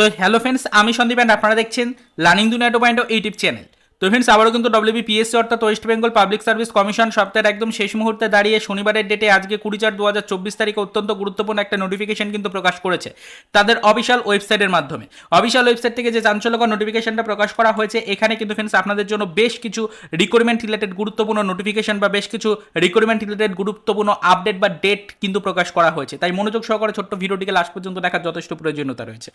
তো hello friends আমি Sandeep and আপনারা দেখছেন learning Duniya two point YouTube channel তো ফ্রেন্ডস আবারও কিন্তু ডব্লিউবিপিএসসি অর্থাৎ West Bengal public service commission সপ্তাহের একদম শেষ মুহূর্তে দাঁড়িয়ে শনিবারের ডেটে আজকে কুড়ি চার দু হাজার চব্বিশ তারিখে অত্যন্ত গুরুত্বপূর্ণ একটা নোটিফিকেশন কিন্তু প্রকাশ করেছে তাদের অফিসিয়াল ওয়েবসাইটের মাধ্যমে। অফিসিয়াল ওয়েবসাইট থেকে যে চাঞ্চল্যকর নোটিফিকেশনটা প্রকাশ করা হয়েছে, এখানে কিন্তু ফ্রেন্ডস আপনাদের জন্য বেশ কিছু রিক্রুটমেন্ট রিলেটেড গুরুত্বপূর্ণ নোটিফিকেশন বা বেশ কিছু রিক্রুটমেন্ট রিলেটেড গুরুত্বপূর্ণ আপডেট বা ডেট কিন্তু প্রকাশ করা হয়েছে। তাই মনোযোগ সহকারে ছোট্ট ভিডিওটিকে লাস্ট পর্যন্ত দেখার যথেষ্ট প্রয়োজনীয়তা রয়েছে।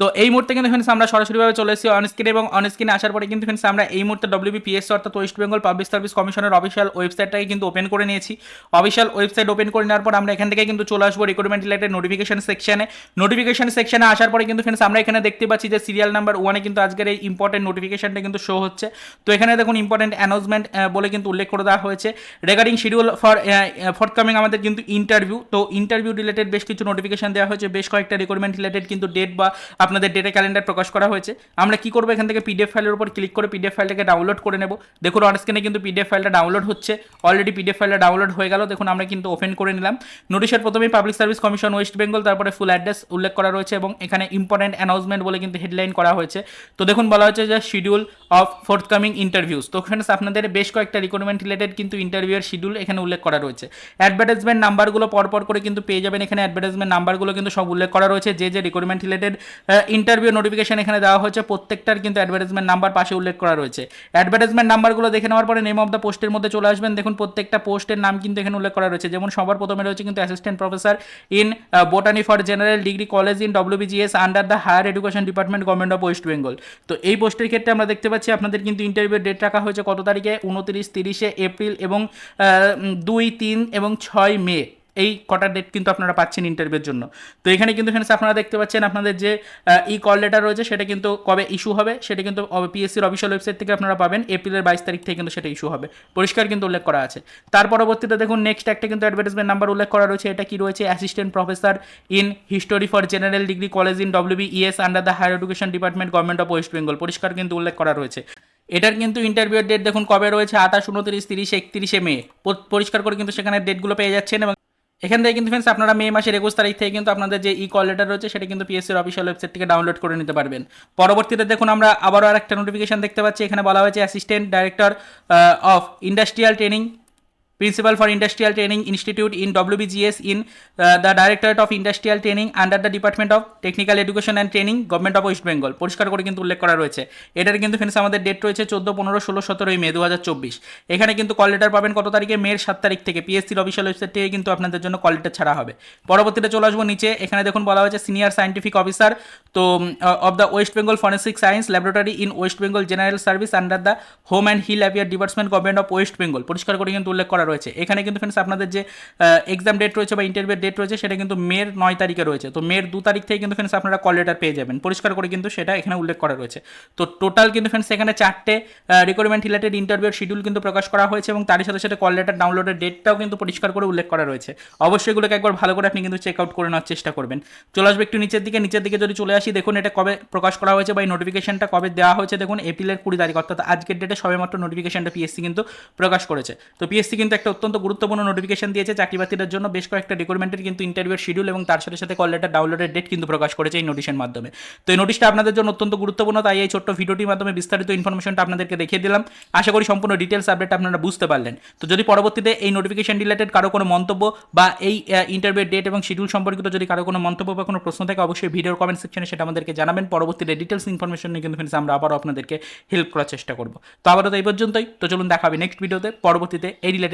তো এই মুহূর্তে কিন্তু ফ্রেন্ডস আমরা সরাসরিভাবে চলে এসেছি অনস্ক্রিন এবং অনস্ক্রিনে আসার পরে কিন্তু ফ্রেন্ডস আমরা এই মুহূর্তে ডব্লিউবিপিএস অর্থাৎ ওয়েস্ট বেঙ্গল পাবলিক সার্ভিস কমিশনের অফিসিয়াল ওয়েবসাইটটাকে কিন্তু ওপেন করে নিয়েছি। অফিসিয়াল ওয়েবসাইট ওপেন করে নেওয়ার পর আমরা এখান থেকে কিন্তু চলে আসব রিক্রুটমেন্ট রিলেটেড নোটিফিকেশন সেকশনে নোটিফিকেশন সেকশনে আসার পরে কিন্তু ফ্রেন্ডস আমরা এখানে দেখতে পাচ্ছি যে সিরিয়াল নাম্বার ওয়ানে কিন্তু আজকের এই ইম্পর্টেন্ট নোটিফিকেশনটা কিন্তু শো হচ্ছে। তো এখানে দেখুন ইম্পর্টেন্ট অ্যানাউন্সমেন্ট বলে কিন্তু উল্লেখ করে দেওয়া হয়েছে। রেগার্ডিং শিডিউল ফর ফরকামিং আমাদের কিন্তু ইন্টারভিউ তো ইন্টারভিউ রিলেটেড বেশ কিছু নোটিফিকেশন দেওয়া হয়েছে। বেশ কয়েকটা রিক্রুটমেন্ট রিলেটেড কিন্তু ডেট বা আপনাদের ডেটে ক্যালেন্ডার প্রকাশ করা হয়েছে। আমরা কি করব? এখান থেকে পিডিএফ ফাইলের উপর ক্লিক করে পিডিএফ ফাইলটাকে ডাউনলোড করে নেব। দেখুন অন স্ক্রিনে কিন্তু পিডিএফ ফাইলটা ডাউনলোড হচ্ছে। অলরেডি পিডিএফ ফাইলটা ডাউনলোড হয়ে গেল। দেখুন, আমরা কিন্তু ওপেন করে নিলাম। নোটিশের প্রথমেই public service commission West Bengal তারপরে ফুল অ্যাড্রেস উল্লেখ করা রয়েছে এবং এখানে ইম্পর্টেন্ট অ্যানাউন্সমেন্ট বলে কিন্তু হেডলাইন করা হয়েছে। তো দেখুন, বলা হয়েছে যে শিডিউল অফ ফোর্থকামিং ইন্টারভিউস তো ফ্রেন্ডস আপনাদের বেশ কয়েকটা রিক্রুটমেন্ট রিলেটেড কিন্তু ইন্টারভিউয়ের শিডিউল এখানে উল্লেখ করা রয়েছে। অ্যাডভার্টাইজমেন্ট নাম্বারগুলো পরপর করে কিন্তু পেয়ে যাবেন। এখানে অ্যাডভার্টাইজমেন্ট নাম্বারগুলো কিন্তু সব উল্লেখ করা রয়েছে। যে যে রিক্রুটমেন্ট রিলেটেড ইন্টারভিউ নোটিফিকেশন এখানে দেওয়া হয়েছে, প্রত্যেকটার কিন্তু অ্যাডভার্টাইজমেন্ট নাম্বার পাশে উল্লেখ করা রয়েছে। অ্যাডভার্টাইজমেন্ট নাম্বারগুলো দেখে নেওয়ার পরে নেম অফ দ্য পোস্টের মধ্যে চলে আসবেন। দেখুন, প্রত্যেকটা পোস্টের নাম কিন্তু এখানে উল্লেখ করা রয়েছে। যেমন, সবার প্রথমে রয়েছে কিন্তু assistant professor in botany for general degree college in WBGS under the higher education department government of West Bengal তো এই পোস্টের ক্ষেত্রে আমরা দেখতে পাচ্ছি আপনাদের কিন্তু ইন্টারভিউ ডেট রাখা হয়েছে কত তারিখে? উনত্রিশ, তিরিশে এপ্রিল এবং দুই, তিন এবং ছয় মে। এই কটা ডেট কিন্তু আপনারা পাচ্ছেন ইন্টারভিউর জন্য। তো এখানে কিন্তু ফ্রেন্ডস আপনারা দেখতে পাচ্ছেন আপনাদের যে ই কল লেটার রয়েছে, সেটা কিন্তু কবে ইস্যু হবে, সেটা কিন্তু পিএসসির অফিসিয়াল ওয়েবসাইট থেকে আপনারা পাবেন এপ্রিলের বাইশ তারিখ থেকে কিন্তু সেটা ইস্যু হবে। পরিষ্কার কিন্তু উল্লেখ করা আছে। তার পরবর্তীতে দেখুন নেক্সট একটা কিন্তু অ্যাডভার্টাইজমেন্ট নাম্বার উল্লেখ করা রয়েছে, এটা কি রয়েছে? Assistant professor in history for general degree college in WB ES under the higher education department government of West Bengal পরিষ্কার কিন্তু উল্লেখ করা রয়েছে। এটার কিন্তু ইন্টারভিউর ডেট দেখুন, কবে রয়েছে? আঠাশ, উনত্রিশ, তিরিশ, একত্রিশে মে। পরিষ্কার করে কিন্তু সেখানে ডেটগুলো পেয়ে যাচ্ছেন এবং এখান থেকে কিন্তু ফ্রেন্ডস আপনারা মে মাসের একুশ তারিখ থেকে কিন্তু আপনাদের যে ই কল লেটার রয়েছে, সেটা কিন্তু পিএসসির অফিসিয়াল ওয়েবসাইট থেকে ডাউনলোড করে নিতে পারবেন। পরবর্তীতে দেখুন আমরা আবারও আরেকটা নোটিফিকেশন দেখতে পাচ্ছি। এখানে বলা হয়েছে assistant director of industrial training Principal for Industrial Training Institute in WBGS in uh, the Directorate of Industrial Training under the Department of Technical Education and Training Government of West Bengal. পরিষ্কার করে কিন্তু উল্লেখ করা রয়েছে। এটার কিন্তু friends আমাদের date রয়েছে চোদ্দ পনেরো ষোলো সতেরোই মে দু হাজার চব্বিশ। এখানে কিন্তু কল লেটার পাবেন কত তারিখে? মের সাত তারিখ থেকে। পিএসসির অফিসিয়াল ওয়েবসাইট থেকে কিন্তু আপনাদের জন্য কল লেটার ছাড়া হবে। পরবর্তীতে চলে আসব নিচে। এখানে দেখুন বলা হয়েছে সিনিয়র সায়েন্টিফিক অফিসার তো of the West Bengal forensic science laboratory in West Bengal general service under the home and hill affair department government of West Bengal পরিষ্কার করে কিন্তু উল্লেখ করা রয়েছে। এখানে কিন্তু ফ্রেন্ডস আপনাদের যে এক্সাম ডেট রয়েছে বা ইন্টারভিউ ডেট রয়েছে সেটা কিন্তু মের নয় তারিখে রয়েছে। তো মের দু তারিখ থেকে কিন্তু ফ্রেন্ডস আপনারা কল লেটার পেয়ে যাবেন। পরিষ্কার করে কিন্তু সেটা এখানে উল্লেখ করা রয়েছে। তো টোটাল কিন্তু ফ্রেন্ডস এখানে চারটে রিকোয়ারমেন্ট রিলেটেড ইন্টারভিউর শিডিউল কিন্তু প্রকাশ করা হয়েছে এবং তারই সাথে সাথে কল লেটার ডাউনলোডের ডেটটাও কিন্তু পরিষ্কার করে উল্লেখ করা রয়েছে। অবশ্যই এগুলোকে একবার ভালো করে আপনি কিন্তু চেক আউট করে নেওয়ার চেষ্টা করবেন। চলে আসবে একটু নিচের দিকে। নিচের দিকে যদি চলে আসি, দেখুন এটা কবে প্রকাশ করা হয়েছে বা এই নোটিফিকেশনটা কবে দেওয়া হয়েছে, দেখুন এপ্রিলের কুড়ি তারিখ, অর্থাৎ আজকের ডেটে সবেমাত্র নোটিফিকেশনটা পিএসসি কিন্তু প্রকাশ করেছে। তো পিএসসি কিন্তু একটা অত্যন্ত গুরুত্বপূর্ণ নোটিফিকেশন দিয়েছে চাকরি জন্য। বেশ কয়েকটা রিক্রুটমেন্টের কিন্তু ইন্টারভিউর শিডিউল এবং তার সাথে সাথে কল লেটার ডাউনলোডের ডেট কিন্তু প্রকাশ করেছে এই নোটিশের মাধ্যমে। তো এই নোটিশটা আপনাদের জন্য অত্যন্ত গুরুত্বপূর্ণ, তাই এই ছোট্ট ভিডিওটির মাধ্যমে বিস্তারিত ইনফরমেশনটা আপনাদেরকে দেখিয়ে দিলাম। আশা করি সম্পূর্ণ ডিটেলস আপডেট আপনারা বুঝতে পারলেন। তো যদি পরবর্তীতে এই নোটিফিকেশন রিলেটেড কারও কোনো মন্তব্য বা এই ইন্টারভিউ ডেট এবং শিডিউল সম্পর্কিত যদি কারও কোনো মন্তব্য বা কোনো প্রশ্ন থাকে, অবশ্যই ভিডিওর কমেন্ট সেকশনে সেটা আমাদেরকে জানাবেন। পরবর্তীতে ডিটেলস ইনফরমেশন নিয়ে কিন্তু ফ্রেন্ডস আমরা আবারও আপনাদেরকে হেল্প করার চেষ্টা করব। তো আবারও তো এই পর্যন্তই। তো চলুন দেখা হবে নেক্সট ভিডিওতে পরবর্তীতে এই